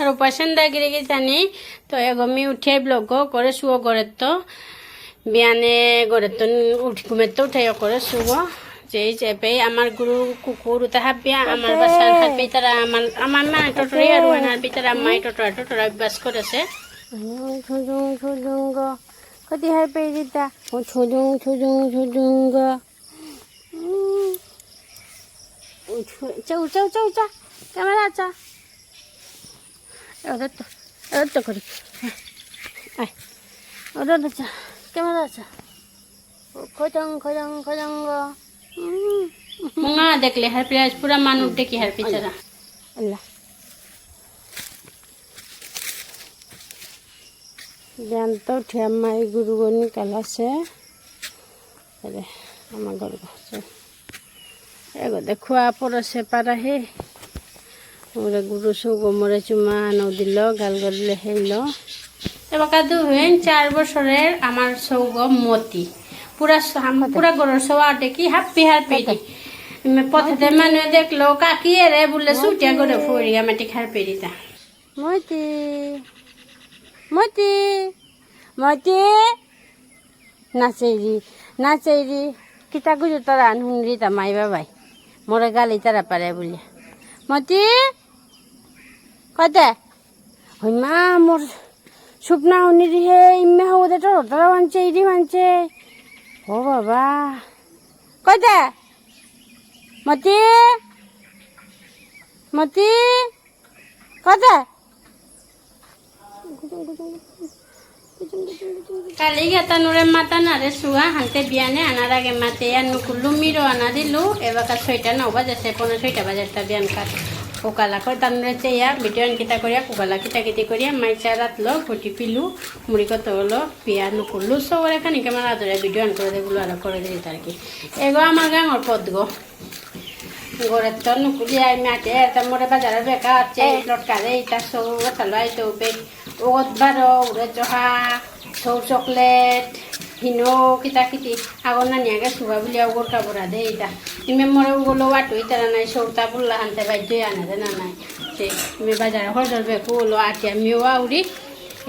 আৰু પસંદ આ জানি। তো તાની તો એ ગમી ઉઠે લોકો કરે বিয়ানে গড়ে তো উঠি ঘুমের তো উঠাই করে শুভ যে চেপে আমার গুরু কুকুর উঠে আমাৰ আমার বাসার হাববে তারা আমার আমার মা টোটরে আর ওনার ভিতরে মাই টোটরা টোটরা অভ্যাস করেছে। গ। কতি ও গ। চৌ চৌ চৌ, চা। কেমন আছা অদত্ত অদত্ত করি। আয় অদত্ত আচ্ছা কেমন আছো। খোঁজং খোঁজং খোঁজং মঙ্গা দেখলে হার পিস পুরা মানুষ দেখি হার পিছারা আল্লাহ। জ্ঞান্ত ঠেমাই গুরুগণি কালাছে আমার ঘর এগো দেখুয়া পরশে পারা হে মোরে গুরু সৌগ মরে চুমা নৌ দিল গাল গড়লে হেইল এবার দুহেন চার বছরের আমার সৌগ মতি পুরা পুরা গরুর সবা দেখি হাপ্পি হারপি পথে মানুষ দেখল কাকি রে বলে সুটিয়া করে ফুরি আমি ঠিক হারপি দিতা মতি মতি মতি নাচেরি নাচেরি কিতা গুজু তারা নুনরি তা মাই বাবাই মোরে গালি তারা পারে বলে মতি কতে হই মা, মোর শুকনা উনিরি হে, ইম্মে হব দে, তোর মানছে ইরি মানছে ও বাবা। কতে মতি? মতি? কতে কালি গেতা নুরে মাতা নারে সুয়া, হানতে বিয়ানে আনার আগে মাতে আর নুকুল্লু মিরো আনা দিলু এবার ছয়টা নৌ বাজেছে পনেরো ছয়টা বাজারটা বিয়ান কাট। কুকালা করে তানুরে চেয়া ভিডিও কিতা করিয়া কুকালা কিতা কিতি করিয়া মাইচা রাতলো ঘটি পিলু মুড়ি কত হলো পিয়া নুকুল্লু সবরে খানি কেমন আদরে ভিডিও অন করে দেগুলো আর করে দিই তার কি। এগো আমার গাঙর পদ গো। গড়ের তো নুকুলি আই মাটে তা মোরে বাজারে বেকা আছে লটকারে ইটা সৌ চালো আই তো বে ওগত বারো উড়ে চহা সৌ চকলেট হিনো কিতা কিতি। আগর নানিয়াকে শুভা বলি ওগর কাপড়া দে ইটা তুমি মোরে ওগুলো ওয়াটু ইতারা নাই সৌতা বুল্লা হানতে বাইদ্য আনা দে না নাই? সে তুমি বাজারে হজর বেকু ওলো আটি আমিও আউরি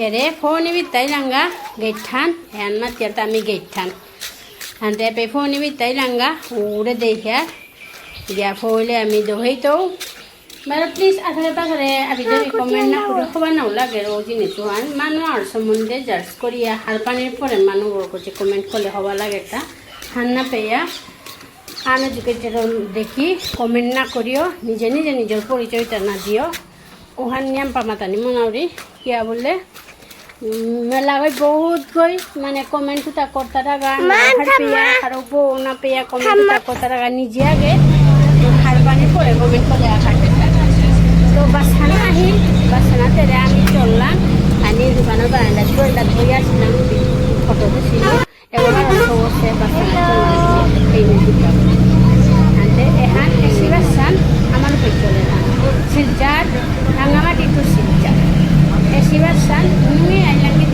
এরে ফোন ইবি তাই লাঙ্গা, গেট ঠান হ্যান মাতিয়াতা আমি গেট ঠান হানতে পে ফোন ইবি তাই লাঙ্গা উড়ে দেখিয়া দিয়া ফলে আমি দোহাই তো বাৰু প্লিজ আধাৰে পাধাৰে আমি যদি কমেণ্ট নকৰোঁ খবৰ নাওলাগে ৰ জিনিসটো আন মানুহৰ সম্বন্ধে জাজ কৰি সাৰ পানীৰ পৰে মানুহবোৰ কৈছে কমেণ্ট করলে হবা লাগে একটা হান না পেয়া আনএডুকেটেড দেখি কমেণ্ট না করিও নিজে নিজে নিজৰ পৰিচয়টা না দিও ওহান নিয়ম পামাতানি মনাউরি কিয়া বললে মেলা গৈ বহুত গৈ মানে কমেণ্ট তা করতারা গা পেয়া আর বউ না পেয়া কমেন্ট তা করতারা গা নিজে আগে হার পানি পরে কমেন্ট করে তো বাসানা আহিল বাসানা তেরে আমি চললাম। আমি দোকানের বারান্দায় বইটা ধরে আসলাম ফটো দিছিল এবার অবশ্যই এই আনতে এহান এসি বাসান আমার উপর চলে না শিলচার রাঙামাটি নুয়ে আইলাম কি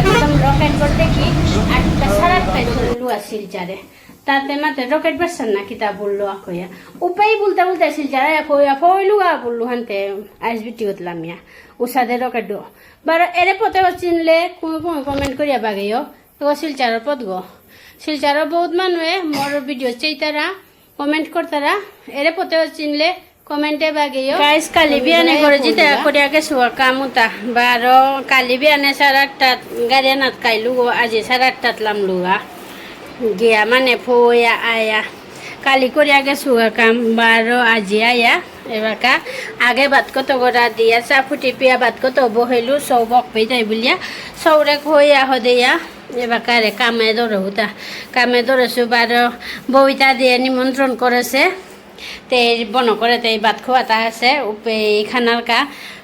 একদম রকেট করতে কি আটটা সাড়ে আটটায় চললু আর শিলচারে তাতে মাতে রকেট বাসান না কিতা বলল আকইয়া। উপায় বলতে বলতে শিলচারে ফইয়া ফইলু আ বললু হানতে আইস বিটি উতলাম ইয়া। উষাদে রকেট দো। বার এরে পথে চিনলে কমেন্ট করিয়া বাগেও তো শিলচারের পথ গো। শিলচারের বহুত মানুহে মোর ভিডিও চাইতারা কমেন্ট করতারা। এরে পথে চিনলে কমেন্টে বাগেও গাইস কালি বিয়ানে করে জিতে করিয়া গেছো কামুতা বারো কালি বিয়ানে সাড়ে আটটাত গাড়ি আনাত কাইলু গো আজি সাড়ে আটটাত লামলুগা। গিয়া মানে ফয়া আয়া কালি করিয়া গেছো কাম বারো আজি আয়া এবারকা আগে ভাত কত গড়া দিয়া চা ফুটি পিয়া ভাত কত বহেলু সৌ বক পেয়ে যাই বুলিয়া সৌরে হইয়া হদেয়া এবার কারে কামে ধরে কামে ধরেছো বারো বইতা দিয়ে নিমন্ত্রণ করেছে তে বন করে তে ভাত খোয়াতা আছে উপে খানার কা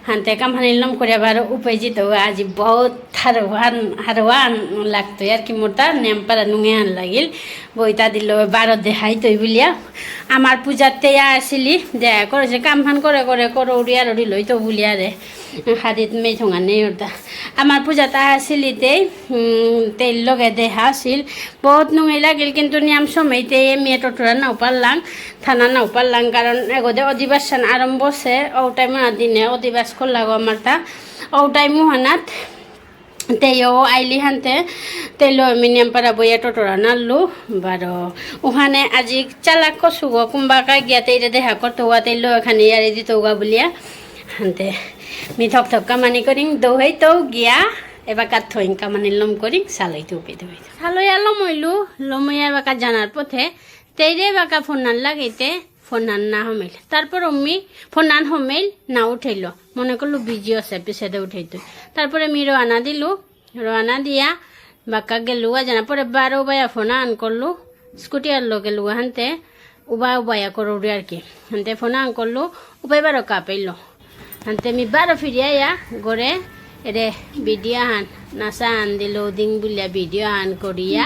হানতে কাম হানিলাম করে আবার উপায় যেত আজি বহুত হারওয়ান হারওয়ান লাগতো। আর কি মোর তার নেম পারা নুঙে আন লাগিল। বইতা দিল বারো দেখাই তৈ বুলিয়া। আমার পূজাতে আসিলি দেয়া করেছে কাম ফান করে করে করে উড়িয়া রড়ি লই তো বুলিয়া রে হাদিত মে ঠোঙা নেই ওটা আমার পূজাটা আসিলি তেই তেল লগে দেহা আছিল। বহুত নুঙে লাগিল, কিন্তু নিয়ম সময়তে মেয়ে টটরা নাও পারলাম থানা নাও পারলাম কারণ এগোদে অধিবাসন আরম্ভ সে ও টাইম দিনে অধিবাস করলাগো তা। ওটাই মুহানাত তেও আইলি হানতে, তেলো মিনিয়াম পারা বইয়া টোটোরা নাললু। বারো ওখানে আজি চালাক কছু গো কোনবা কাই গিয়া তেইরে করতে হওয়া তেলো এখানে ইয়ারে দিত গা বলিয়া। মি থক থক কামানি করিং দৌহাই তো গিয়া এবার কাত থইং কামানি লম করিং সালই তো উপে দেবে সালইয়া লমইলু, লমইয়া বাকা জানার পথে তেইরে বাকা ফোন নান লাগাইতে, ফোন নান না হমেল তারপর অম্মি ফোন নান হমেল না উঠাইল। মনে করল বিজি আছে পিছেতে উঠাইতো তারপরে আমি রওনা দিলু রওনা দিয়া, বাক্কা গেলু জানা পরে বারো বায়া ফোন আন করলু স্কুটি আর লো গেলু হানতে, উবা উবায়া করুরি আর কি। হানতে ফোন আন করলু উপায় বারো কাপাইল হানতে আমি বারো ফিরিয়া ইয়া গড়ে এরে ভিডিও হান নাচা আন দিলো দিং বুলিয়া ভিডিও হান করিয়া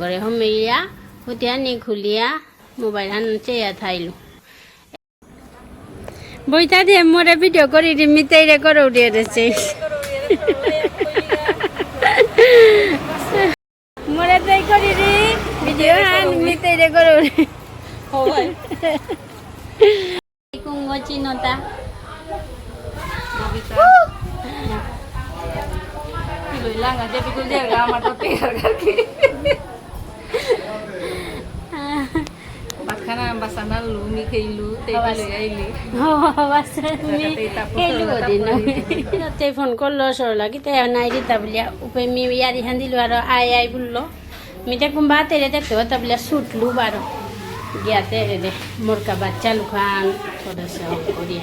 গড়ে হমিয়া হুতিয়া নি খুলিয়া মোবাইল হান চেয়া থাইলু বইটা দিয়ে মোরে ভিডিও করি দি মিতেইরে করে উঠিয়ে দিয়েছে মোরে তাই করি দি ভিডিও হান মিতেইরে করে উঠে কুঙ্গ চিনতা। Lang aja pikul dia gak amat tapi kaki. Bakana basana lu mi kailu te Awas. pile aili. তাতে ফোন করল সরলা কিতে নাই দিতা বলিয়া উপে মি ইয়ারি হান দিলো আর আই আই বলল মিটা কুম্বা তেরে দেখতে হতা বলিয়া ছুটলু বারো গিয়াতে রে মোরকা বাচ্চা লুখান সদস্য করিয়া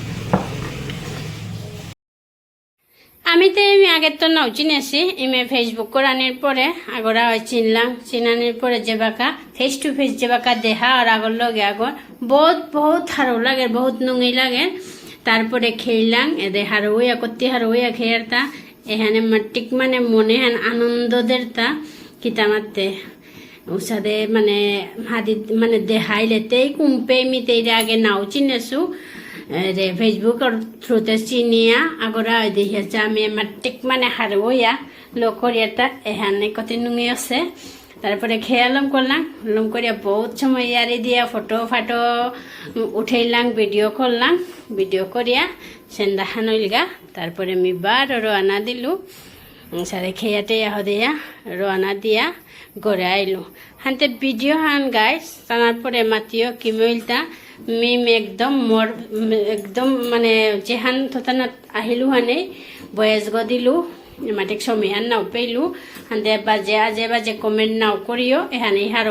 আমি তো এমনি আগের তো নাও চিনেছি এমে ফেসবুক করানোর পরে আগরা চিনলাম। চিনানোর পরে যে বাকা ফেস টু ফেস যে বাকা দেহা আর আগর লগে আগর, বহুত বহুত হারো লাগে, বহুত নুঙি লাগে। তারপরে খেলাম এদের হারো হইয়া করতে হারো হইয়া খেয়ার তা এখানে মাটিক মানে মনে হেন আনন্দদের তা কিতা মারতে। উসাদে মানে হাদি মানে দেখাইলে তেই কুম্পে মিতেই আগে নাও চিনেছো। রে ফেসবুকৰ থ্ৰুতে চিনিয়া, আগৰা দেখিছে আমি টিক মানে হারবইয়া লোকর এটা এখানে কত নুঙে আছে। তারপরে খেয়ালম করলাম লম করিয়া বহুত সময় ইয়ারে দিয়া ফটো, ফাটো উঠাইলাম ভিডিও করলাম ভিডিও করিয়া সেন্দা হানইলগা। তারপরে আমি বার রওনা দিলু। সারে খেয়া টেয়া হদিয়া রওনা দিয়া গড়ে আইলু হানতে ভিডিও হান গাইস তার পরে মাতিও কিমইলতা মিম একদম মর একদম মানে যেহান থতানাত আহিলু হানে, বয়স গদিলু, মাটিক চমিহান নাও পেইলু হানতে বাজে আজে বাজে কমেন্ট নাও করিও এহানে হার